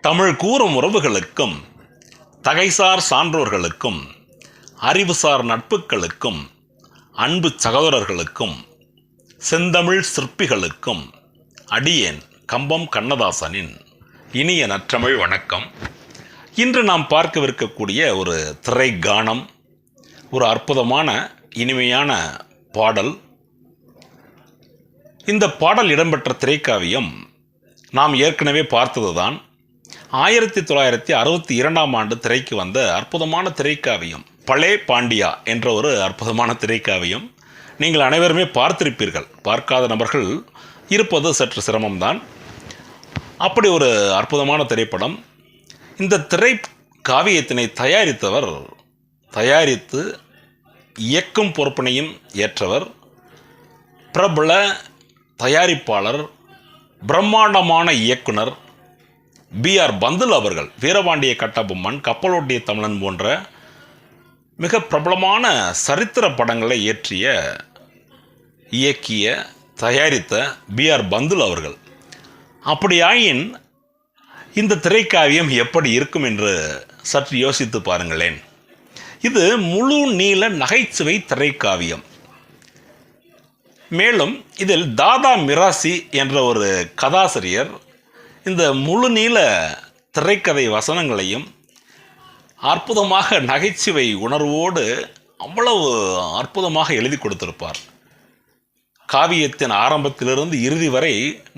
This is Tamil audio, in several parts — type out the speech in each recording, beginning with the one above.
தமிழ் கூறும் உறவுகளுக்கும் தகைசார் சான்றோர்களுக்கும் அறிவுசார் நட்புகளுக்கும் அன்பு சகோதரர்களுக்கும் செந்தமிழ் சிற்பிகளுக்கும் அடியேன் கம்பம் கண்ணதாசனின் இனிய நற்றமிழ் வணக்கம். இன்று நாம் பார்க்கவிருக்கக்கூடிய ஒரு திரை கானம் ஒரு அற்புதமான இனிமையான பாடல். இந்த பாடல் இடம்பெற்ற திரைக்காவியம் நாம் ஏற்கனவே பார்த்ததுதான். ஆயிரத்தி தொள்ளாயிரத்தி அறுபத்தி இரண்டாம் ஆண்டு திரைக்கு வந்த அற்புதமான திரைக்காவியம் பலே பாண்டியா என்ற ஒரு அற்புதமான திரைக்காவியம். நீங்கள் அனைவருமே பார்த்திருப்பீர்கள். பார்க்காத நபர்கள் இருப்பது சற்று சிரமம்தான். அப்படி ஒரு அற்புதமான திரைப்படம். இந்த திரை காவியத்தினை தயாரித்தவர் தயாரித்து இயக்கும் பொறுப்பினையும் ஏற்றவர் பிரபல தயாரிப்பாளர் பிரம்மாண்டமான இயக்குனர் பி ஆர் பந்துல் அவர்கள் வீரபாண்டிய கட்டபொம்மன் கப்பலோட்டிய தமிழன் போன்ற மிக பிரபலமான சரித்திர படங்களை இயற்றிய இயக்கிய தயாரித்த பி ஆர் பந்துல் அவர்கள். அப்படியாயின் இந்த திரைக்காவியம் எப்படி இருக்கும் என்று சற்று யோசித்து பாருங்களேன். இது முழு நீள நகைச்சுவை திரைக்காவியம். மேலும் இதில் தாதா மிராசி என்ற ஒரு கதாசிரியர் இந்த முழு நீள திரைக்கதை வசனங்களையும் அற்புதமாக நகைச்சுவை உணர்வோடு அவ்வளவு அற்புதமாக எழுதி கொடுத்திருப்பார். காவியத்தின் ஆரம்பத்திலிருந்து இறுதி வரை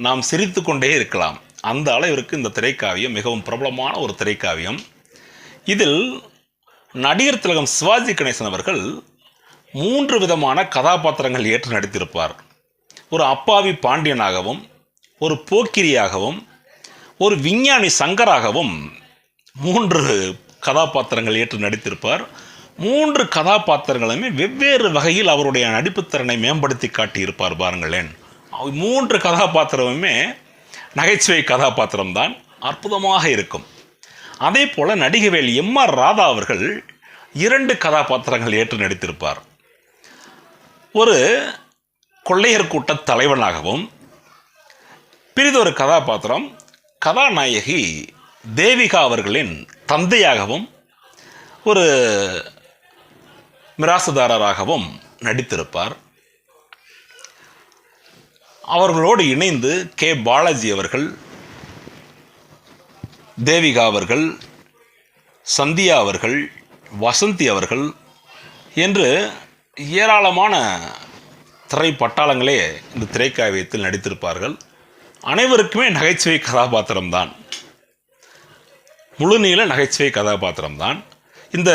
நாம் சிரித்து கொண்டே இருக்கலாம். அந்த அளவிற்கு இந்த திரைக்காவியம் மிகவும் பிரபலமான ஒரு திரைக்காவியம். இதில் நடிகர் திலகம் சிவாஜி கணேசன் அவர்கள் மூன்று விதமான கதாபாத்திரங்கள் ஏற்று நடித்திருப்பார். ஒரு அப்பாவி பாண்டியனாகவும் ஒரு போக்கிரியாகவும் ஒரு விஞ்ஞானி சங்கராகவும் மூன்று கதாபாத்திரங்கள் ஏற்று நடித்திருப்பார். மூன்று கதாபாத்திரங்களுமே வெவ்வேறு வகையில் அவருடைய நடிப்புத்திறனை மேம்படுத்தி காட்டியிருப்பார் பாருங்களேன். மூன்று கதாபாத்திரமுமே நகைச்சுவை கதாபாத்திரம்தான் அற்புதமாக இருக்கும். அதே போல் நடிகவேல் எம் ஆர் ராதா அவர்கள் இரண்டு கதாபாத்திரங்கள் ஏற்று நடித்திருப்பார். ஒரு கொள்ளையர் கூட்ட தலைவனாகவும் பிரிதொரு கதாபாத்திரம் கதாநாயகி தேவிகா அவர்களின் தந்தையாகவும் ஒரு மிராசுதாரராகவும் நடித்திருப்பார். அவர்களோடு இணைந்து கே. பாலாஜி அவர்கள் தேவிகா அவர்கள் சந்தியா அவர்கள் வசந்தி அவர்கள் என்று ஏராளமான திரைப்பட்டாளங்களே இந்த திரைக்காவியத்தில் நடித்திருப்பார்கள். அனைவருக்குமே நகைச்சுவை கதாபாத்திரம்தான். முழுநீள நகைச்சுவை கதாபாத்திரம்தான். இந்த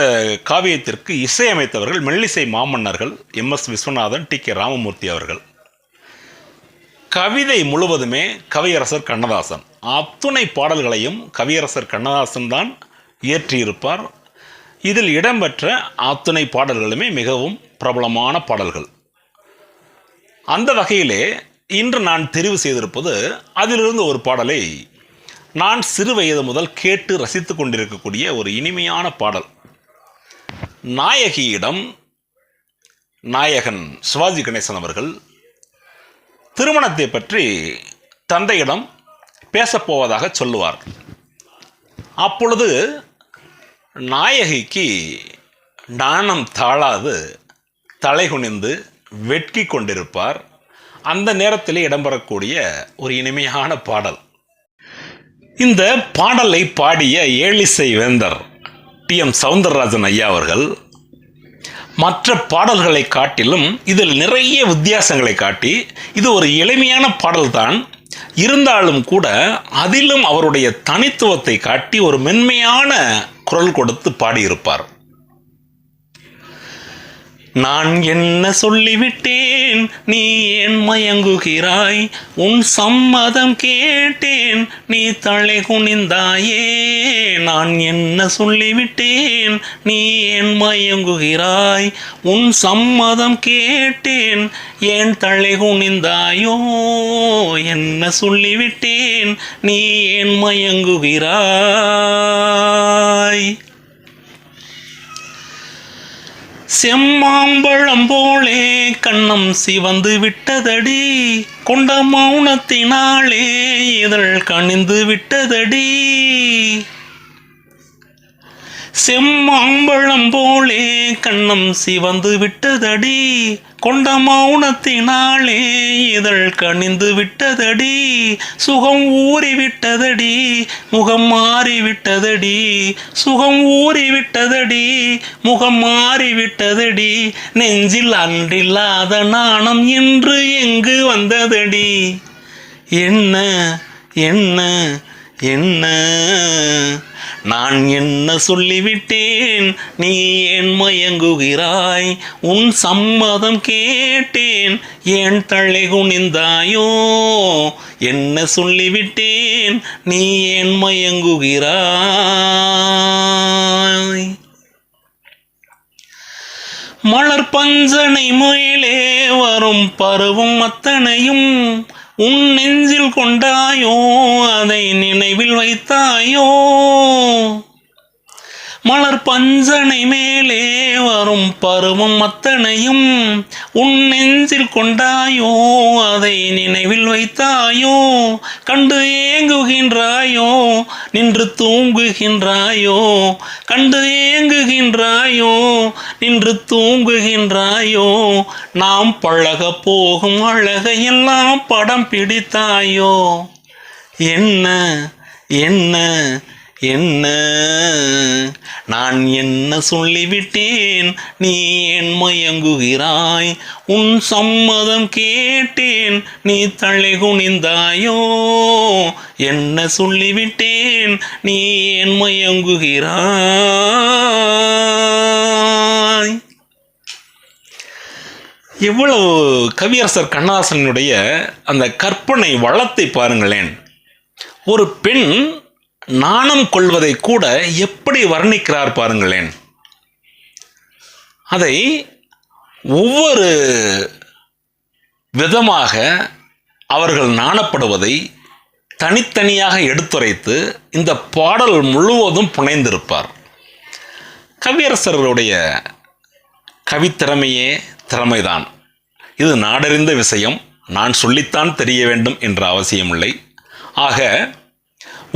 காவியத்திற்கு இசையமைத்தவர்கள் மெல்லிசை மாமன்னர்கள் M S Viswanathan T K Ramamurthy அவர்கள். கவிதை முழுவதுமே கவியரசர் கண்ணதாசன். அத்துணை பாடல்களையும் கவியரசர் கண்ணதாசன் தான் இயற்றியிருப்பார். இதில் இடம்பெற்ற அத்துணை பாடல்களுமே மிகவும் பிரபலமான பாடல்கள். அந்த வகையிலே இன்று நான் தெரிவு செய்திருப்பது அதிலிருந்து ஒரு பாடலை நான் சிறு வயது முதல் கேட்டு ரசித்து கொண்டிருக்கக்கூடிய ஒரு இனிமையான பாடல். நாயகியிடம் நாயகன் சிவாஜி கணேசன் அவர்கள் திருமணத்தை பற்றி தந்தையிடம் பேசப்போவதாக சொல்லுவார். அப்பொழுது நாயகிக்கு நாணம் தாழாது தலைகுனிந்து வெட்கி கொண்டிருப்பார். அந்த நேரத்திலே இடம்பெறக்கூடிய ஒரு இனிமையான பாடல். இந்த பாடலை பாடிய ஏழிசை வேந்தர் டி எம் சவுந்தரராஜன் ஐயா அவர்கள் மற்ற பாடல்களை காட்டிலும் இதில் நிறைய வித்தியாசங்களை காட்டி இது ஒரு எளிமையான பாடல்தான் இருந்தாலும் கூட அதிலும் அவருடைய தனித்துவத்தை காட்டி ஒரு மென்மையான குரல் கொடுத்து பாடியிருப்பார். நான் என்ன சொல்லிவிட்டேன்? நீ ஏன் மயங்குகிறாய்? உன் சம்மதம் கேட்டேன். நீ தலை குனிந்தாயே. நான் என்ன சொல்லிவிட்டேன்? நீ ஏன் மயங்குகிறாய்? உன் சம்மதம் கேட்டேன். ஏன் தலை குனிந்தாயோ? என்ன சொல்லிவிட்டேன்? நீ ஏன் மயங்குகிறாய்? செம்மாம்பழம் போலே கண்ணம் சிவந்து விட்டதடி. கொண்ட மௌனத்தினாலே இதழ் கணிந்து விட்டதடி. செம்மாம்பழம் போலே கண்ணம் சிவந்து விட்டதடி. கொண்ட மௌனத்தினாலே இதழ் கணிந்து விட்டதடி. சுகம் ஊறி விட்டதடி முகம் மாறி விட்டதடி. சுகம் ஊறி விட்டதடி முகம் மாறி விட்டதடி. நெஞ்சில் அன்றில்லாத நாணம் இன்று எங்கு வந்ததடி. என்ன என்ன என்ன? நான் என்ன சொல்லிவிட்டேன்? நீ ஏன் மயங்குகிறாய்? உன் சம்மதம் கேட்டேன். ஏன் தள்ளை குனிந்தாயோ? என்ன சொல்லிவிட்டேன்? நீ ஏன் மயங்குகிறாய்? மலர் பஞ்சனை மேலே வரும் பருவம் அத்தனையும் உன் நெஞ்சில் கொண்டாயோ? அதை நினைவில் வைத்தாயோ? மலர் பஞ்சனை மேலே வரும் பருவம் அத்தனையும் உன் நெஞ்சில் கொண்டாயோ? அதை நினைவில் வைத்தாயோ? கண்டு ஏங்குகின்றாயோ? நின்று தூங்குகின்றாயோ? கண்டு ஏங்குகின்றாயோ? நின்று தூங்குகின்றாயோ? நாம் பழக போகும் அழகையெல்லாம் படம் பிடித்தாயோ? என்ன? என்ன? என்ன? நான் என்ன சொல்லிவிட்டேன்? நீ என் மயங்குகிறாய்? உன் சம்மதம் கேட்டேன். நீ தலை குனிந்தாயோ? என்ன சொல்லிவிட்டேன்? நீ என் மயங்குகிறாய்? எவ்வளவு கவியரசர் கண்ணதாசனுடைய அந்த கற்பனை வளத்தை பாருங்களேன். ஒரு பெண் நாணம் கொள்வதை கூட எப்படி வர்ணிக்கிறார் பாருங்களேன். அதை ஒவ்வொரு விதமாக அவர்கள் நாணப்படுவதை தனித்தனியாக எடுத்துரைத்து இந்த பாடல் முழுவதும் புனைந்திருப்பார். கவியரசர்களுடைய கவித்திறமையே திறமைதான். இது நாடறிந்த விஷயம். நான் சொல்லித்தான் தெரிய வேண்டும் என்ற அவசியமில்லை. ஆக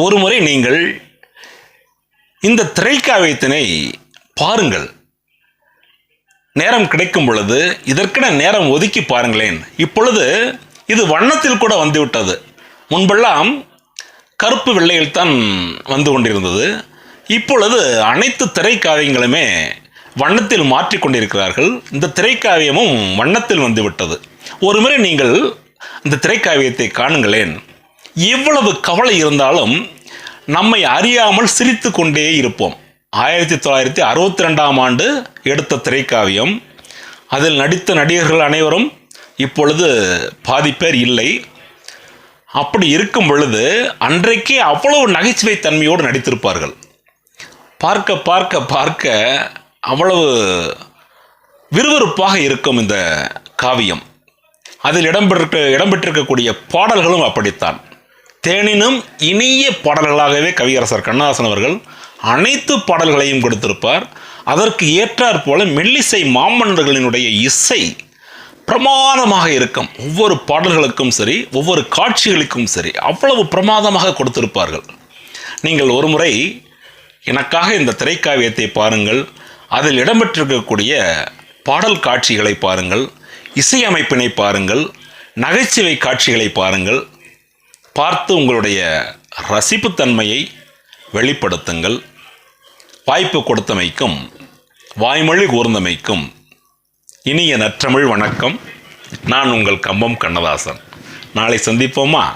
ஒருமுறை நீங்கள் இந்த திரைக்காவியத்தினை பாருங்கள். நேரம் கிடைக்கும் பொழுது இதற்கென நேரம் ஒதுக்கி பாருங்களேன். இப்பொழுது இது வண்ணத்தில் கூட வந்துவிட்டது. முன்பெல்லாம் கருப்பு வெள்ளையில் தான் வந்து கொண்டிருந்தது. இப்பொழுது அனைத்து திரைக்காவியங்களுமே வண்ணத்தில் மாற்றிக்கொண்டிருக்கிறார்கள் இந்த திரைக்காவியமும் வண்ணத்தில் வந்துவிட்டது. ஒருமுறை நீங்கள் இந்த திரைக்காவியத்தை காணுங்களேன். எவ்வளவு கவலை இருந்தாலும் நம்மை அறியாமல் சிரித்து கொண்டே இருப்போம். ஆயிரத்தி தொள்ளாயிரத்தி அறுபத்தி ரெண்டாம் ஆண்டு எடுத்த திரைக்காவியம். அதில் நடித்த நடிகர்கள் அனைவரும் இப்பொழுது பாதி பேர் இல்லை. அப்படி இருக்கும் பொழுது அன்றைக்கே அவ்வளவு நகைச்சுவை தன்மையோடு நடித்திருப்பார்கள். பார்க்க பார்க்க பார்க்க அவ்வளவு விறுவிறுப்பாக இருக்கும் இந்த காவியம். அதில் இடம்பெற்ற இடம்பெற்றிருக்கக்கூடிய பாடல்களும் அப்படித்தான். தேனினும் இனிய பாடல்களாகவே கவியரசர் கண்ணதாசன் அவர்கள் அனைத்து பாடல்களையும் கொடுத்திருப்பார். அதற்கு ஏற்றாற் போல மெல்லிசை மாமன்னர்களினுடைய இசை பிரமாதமாக இருக்கும். ஒவ்வொரு பாடல்களுக்கும் சரி ஒவ்வொரு காட்சிகளுக்கும் சரி அவ்வளவு பிரமாதமாக கொடுத்திருப்பார்கள். நீங்கள் ஒருமுறை எனக்காக இந்த திரைக்காவியத்தை பாருங்கள். அதில் இடம்பெற்றிருக்கக்கூடிய பாடல் காட்சிகளை பாருங்கள். இசையமைப்பினை பாருங்கள். நகைச்சுவை காட்சிகளை பாருங்கள். பார்த்து உங்களுடைய ரசிப்புத்தன்மையை வெளிப்படுத்துங்கள். வாய்ப்பு கொடுத்தமைக்கும் வாய்மொழி கூர்ந்தமைக்கும் இனிய நற்றமிழ் வணக்கம். நான் உங்கள் கம்பம் கண்ணதாசன். நாளை சந்திப்போமா?